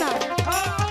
না।